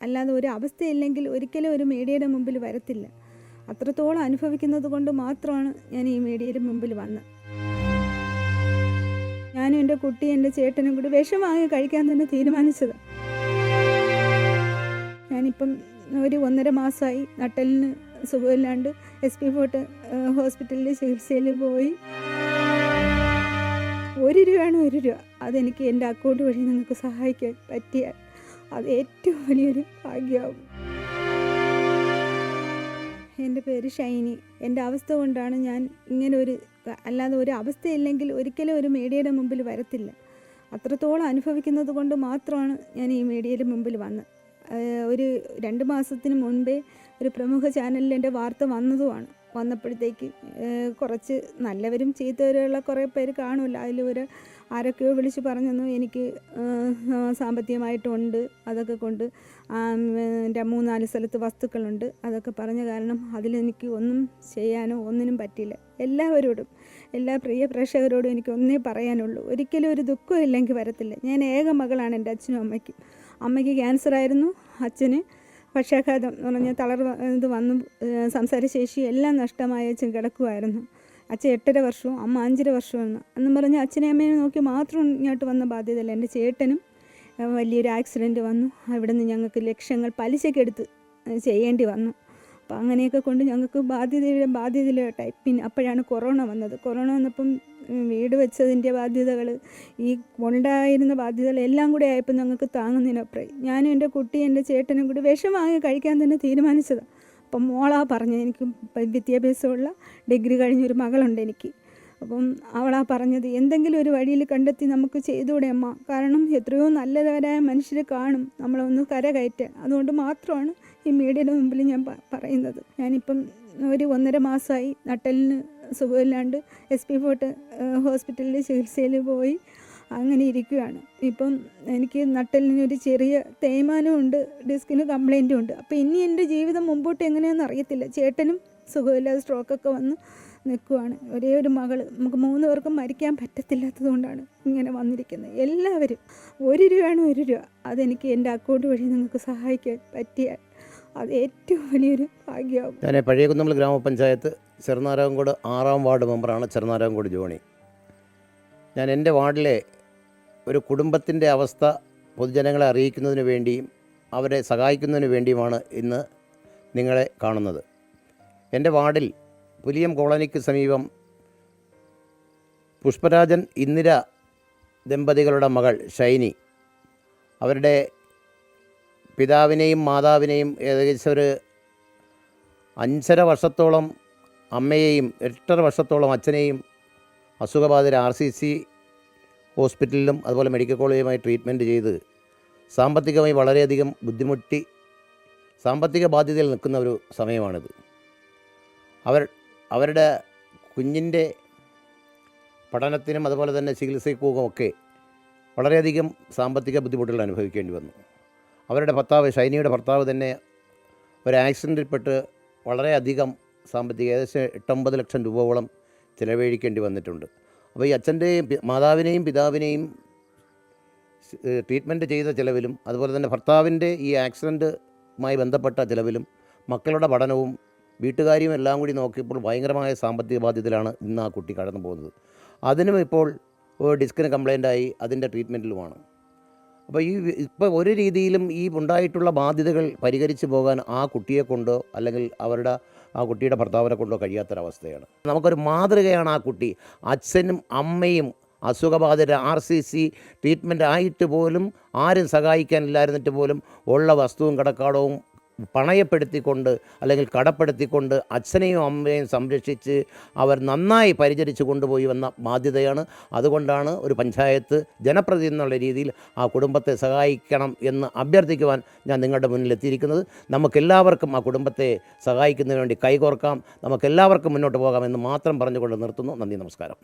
അല്ലാതെ ഒരു അവസ്ഥയില്ലെങ്കിൽ ഒരിക്കലും ഒരു മീഡിയയുടെ മുമ്പിൽ വരത്തില്ല. അത്രത്തോളം അനുഭവിക്കുന്നത് കൊണ്ട് മാത്രമാണ് ഞാൻ ഈ മീഡിയയുടെ മുമ്പിൽ വന്നത്. ഞാനും എന്റെ കുട്ടി എന്റെ ചേട്ടനും കൂടി വിഷം വാങ്ങി കഴിക്കാൻ തന്നെ തീരുമാനിച്ചത്. ഞാനിപ്പം ഒരു ഒന്നര മാസമായി നട്ടലിന് സുഖമില്ലാണ്ട് എസ് പി ഫോർട്ട് ഹോസ്പിറ്റലിൽ ചികിത്സയിൽ പോയി. ഒരു രൂപയാണ് ഒരു രൂപ. അതെനിക്ക് എന്റെ അക്കൗണ്ട് വഴി നിങ്ങൾക്ക് സഹായിക്കാൻ പറ്റിയാൽ അത് ഏറ്റവും വലിയൊരു ഭാഗ്യമാകും. എന്റെ പേര് ഷൈനി. എന്റെ അവസ്ഥ കൊണ്ടാണ് ഞാൻ ഇങ്ങനെ ഒരു അല്ലാതെ ഒരു അവസ്ഥയില്ലെങ്കിൽ ഒരിക്കലും ഒരു മീഡിയയുടെ മുമ്പിൽ വരത്തില്ല. അത്രത്തോളം അനുഭവിക്കുന്നത് കൊണ്ട് മാത്രമാണ് ഞാൻ ഈ മീഡിയയുടെ മുമ്പിൽ വന്നത് ഒരു രണ്ട് മാസത്തിന് മുൻപേ ഒരു പ്രമുഖ ചാനലിൽ എന്റെ വാർത്ത വന്നതുമാണ്. വന്നപ്പോഴത്തേക്ക് കുറച്ച് നല്ലവരും ചീത്തവരുള്ള കുറേ പേര് കാണുമല്ലോ. അതിൽ ഒരു ആരൊക്കെയോ വിളിച്ച് പറഞ്ഞെന്നു എനിക്ക് സാമ്പത്തികമായിട്ടുണ്ട് അതൊക്കെ കൊണ്ട് എന്റെ മൂന്നാൽ സ്ഥലത്ത് വസ്തുക്കളുണ്ട് അതൊക്കെ പറഞ്ഞ കാരണം അതിലെനിക്ക് ഒന്നും ചെയ്യാനോ ഒന്നിനും പറ്റില്ല എല്ലാവരോടും എല്ലാ പ്രിയ പ്രേക്ഷകരോടും എനിക്ക് ഒന്നേ പറയാനുള്ളൂ. ഒരിക്കലും ഒരു ദുഃഖം ഇല്ലെങ്കിൽ വരത്തില്ല. ഞാൻ ഏക മകളാണ് എന്റെ അച്ഛനും അമ്മയ്ക്കും. അമ്മയ്ക്ക് ക്യാൻസർ ആയിരുന്നു അച്ഛന് പക്ഷാഘാതം എന്ന് പറഞ്ഞാൽ തളർ ഇത് വന്നു സംസാരശേഷി എല്ലാം നഷ്ടമായ അച്ഛൻ കിടക്കുമായിരുന്നു അച്ഛൻ എട്ടര വർഷവും അമ്മ അഞ്ചര വർഷവും എന്നും പറഞ്ഞ് അച്ഛനെ അമ്മയെ നോക്കി മാത്രം ഇങ്ങോട്ട് വന്ന ബാധ്യതയല്ല. എന്റെ ചേട്ടനും വലിയൊരു ആക്സിഡന്റ് വന്നു. അവിടെ നിന്ന് ഞങ്ങൾക്ക് ലക്ഷങ്ങൾ പലിശക്കെടുത്ത് ചെയ്യേണ്ടി വന്നു. അപ്പോൾ അങ്ങനെയൊക്കെ കൊണ്ട് ഞങ്ങൾക്ക് ബാധ്യതയുടെ ബാധ്യതയിലോട്ടായി പിന്നെ അപ്പോഴാണ് കൊറോണ വന്നത്. കൊറോണ വന്നപ്പം വീട് വെച്ചതിന്റെ ബാധ്യതകൾ ഈ ഉണ്ടായിരുന്ന ബാധ്യതകൾ എല്ലാം കൂടെ ആയപ്പോൾ ഞങ്ങൾക്ക് താങ്ങുന്നതിനപ്പുറം ഞാനും എന്റെ കുട്ടി എന്റെ ചേട്ടനും കൂടി വിഷം വാങ്ങി കഴിക്കാൻ തന്നെ തീരുമാനിച്ചതാണ് അപ്പം മോളാ പറഞ്ഞത് എനിക്ക് വിദ്യാഭ്യാസമുള്ള ഡിഗ്രി കഴിഞ്ഞൊരു മകളുണ്ട് എനിക്ക്. അപ്പം അവളാ പറഞ്ഞത് എന്തെങ്കിലും ഒരു വഴിയിൽ കണ്ടെത്തി നമുക്ക് ചെയ്തുകൂടെ അമ്മ? കാരണം എത്രയോ നല്ലവരായ മനുഷ്യരെ കാണും നമ്മളൊന്ന് കരകയറ്റാൻ. അതുകൊണ്ട് മാത്രമാണ് ഈ മീഡിയയുടെ മുമ്പിൽ ഞാൻ പറയുന്നത്. ഞാനിപ്പം ഒരു ഒന്നര മാസമായി നട്ടലിന് സുഖമില്ലാണ്ട് എസ് പി ഫോർട്ട് ഹോസ്പിറ്റലിൽ ചികിത്സയിൽ പോയി അങ്ങനെ ഇരിക്കുകയാണ് ഇപ്പം എനിക്ക് നട്ടലിന് ഒരു ചെറിയ തേയ്മാനമുണ്ട് ഡിസ്കിന് കംപ്ലൈന്റും ഉണ്ട്. അപ്പോൾ ഇനി എന്റെ ജീവിതം മുമ്പോട്ട് എങ്ങനെയാണെന്ന് അറിയത്തില്ല. ചേട്ടനും സുഖമില്ലാതെ സ്ട്രോക്കൊക്കെ വന്ന് നിൽക്കുവാണ് ഒരേ ഒരു മകൾ നമുക്ക് മൂന്ന് പേർക്കും മരിക്കാൻ പറ്റത്തില്ലാത്തത് കൊണ്ടാണ് ഇങ്ങനെ വന്നിരിക്കുന്നത്. എല്ലാവരും ഒരു രൂപയാണ് ഒരു രൂപ. അതെനിക്ക് എന്റെ അക്കൗണ്ട് വഴി നിങ്ങൾക്ക് സഹായിക്കാൻ പറ്റിയാൽ അത് ഏറ്റവും വലിയൊരു ഭാഗ്യമാകും. ഞാൻ പഴയകുന്നമ്മൽ ഗ്രാമപഞ്ചായത്ത് ചെറുനാരായണക്കോട് ആറാം വാർഡ് മെമ്പറാണ് ചെറുനാരായണക്കോട് ജോണി. ഞാൻ എന്റെ വാർഡിലെ ഒരു കുടുംബത്തിന്റെ അവസ്ഥ പൊതുജനങ്ങളെ അറിയിക്കുന്നതിന് വേണ്ടിയും അവരെ സഹായിക്കുന്നതിന് വേണ്ടിയുമാണ് ഇന്ന് നിങ്ങളെ കാണുന്നത്. എന്റെ വാർഡിൽ പുലിയം കോളനിക്ക് സമീപം പുഷ്പരാജൻ ഇന്ദിര ദമ്പതികളുടെ മകൾ ഷൈനി അവരുടെ പിതാവിനെയും മാതാവിനെയും ഏകദേശം ഒരു അഞ്ചര വർഷത്തോളം അമ്മയെയും എട്ടര വർഷത്തോളം അച്ഛനെയും അസുഖബാധിത ആർ സി സി ഹോസ്പിറ്റലിലും അതുപോലെ മെഡിക്കൽ കോളേജുമായി ട്രീറ്റ്മെന്റ് ചെയ്ത് സാമ്പത്തികമായി വളരെയധികം ബുദ്ധിമുട്ടി സാമ്പത്തിക ബാധ്യതയിൽ നിൽക്കുന്ന ഒരു സമയമാണിത്. അവർ അവരുടെ കുഞ്ഞിന്റെ പഠനത്തിനും അതുപോലെ തന്നെ ചികിത്സയ്ക്കും ഒക്കെ വളരെയധികം സാമ്പത്തിക ബുദ്ധിമുട്ടുകൾ അനുഭവിക്കേണ്ടി വന്നു. അവരുടെ ഭർത്താവ് ഷൈനിയുടെ ഭർത്താവ് തന്നെ ഒരു ആക്സിഡന്റിൽപ്പെട്ട് വളരെയധികം സാമ്പത്തിക ഏകദേശം എട്ടൊമ്പത് ലക്ഷം രൂപയോളം ചിലവഴിക്കേണ്ടി വന്നിട്ടുണ്ട്. അപ്പോൾ ഈ അച്ഛന്റെയും മാതാവിനെയും പിതാവിനെയും ട്രീറ്റ്മെന്റ് ചെയ്ത ചിലവിലും അതുപോലെ തന്നെ ഭർത്താവിന്റെ ഈ ആക്സിഡന്റുമായി ബന്ധപ്പെട്ട ചിലവിലും മക്കളുടെ പഠനവും വീട്ടുകാരിയും എല്ലാം കൂടി നോക്കിയപ്പോൾ ഭയങ്കരമായ സാമ്പത്തിക ബാധ്യതയിലാണ് ഇന്ന് ആ കുട്ടി കടന്നു പോകുന്നത് അതിനും ഇപ്പോൾ ഡിസ്കിന് കംപ്ലൈന്റായി അതിന്റെ ട്രീറ്റ്മെന്റിലുമാണ്. അപ്പോൾ ഈ ഇപ്പോൾ ഒരു രീതിയിലും ഈ ഉണ്ടായിട്ടുള്ള ബാധ്യതകൾ പരിഹരിച്ചു പോകാൻ ആ കുട്ടിയെ കൊണ്ടോ അല്ലെങ്കിൽ അവരുടെ ആ കുട്ടിയുടെ ഭർത്താവിനെ കൊണ്ടോ കഴിയാത്തൊരവസ്ഥയാണ്. നമുക്കൊരു മാതൃകയാണ് ആ കുട്ടി. അച്ഛനും അമ്മയും അസുഖബാധിത ആർ സി സി ട്രീറ്റ്മെന്റ് ആയിട്ട് പോലും ആരും സഹായിക്കാനില്ലായിരുന്നിട്ട് പോലും ഉള്ള വസ്തുവും കടക്കാടവും പണയപ്പെടുത്തിക്കൊണ്ട് അല്ലെങ്കിൽ കടപ്പെടുത്തിക്കൊണ്ട് അച്ഛനെയും അമ്മയെയും സംരക്ഷിച്ച് അവർ നന്നായി പരിചരിച്ചു കൊണ്ടുപോയി വന്ന ബാധ്യതയാണ്. അതുകൊണ്ടാണ് ഒരു പഞ്ചായത്ത് ജനപ്രതിനിധി എന്നുള്ള രീതിയിൽ ആ കുടുംബത്തെ സഹായിക്കണം എന്ന് അഭ്യർത്ഥിക്കുവാൻ ഞാൻ നിങ്ങളുടെ മുന്നിൽ എത്തിയിരിക്കുന്നത്. നമുക്കെല്ലാവർക്കും ആ കുടുംബത്തെ സഹായിക്കുന്നതിന് വേണ്ടി കൈകോർക്കാം. നമുക്കെല്ലാവർക്കും മുന്നോട്ട് പോകാം എന്ന് മാത്രം പറഞ്ഞുകൊണ്ട് നിർത്തുന്നു. നന്ദി നമസ്കാരം.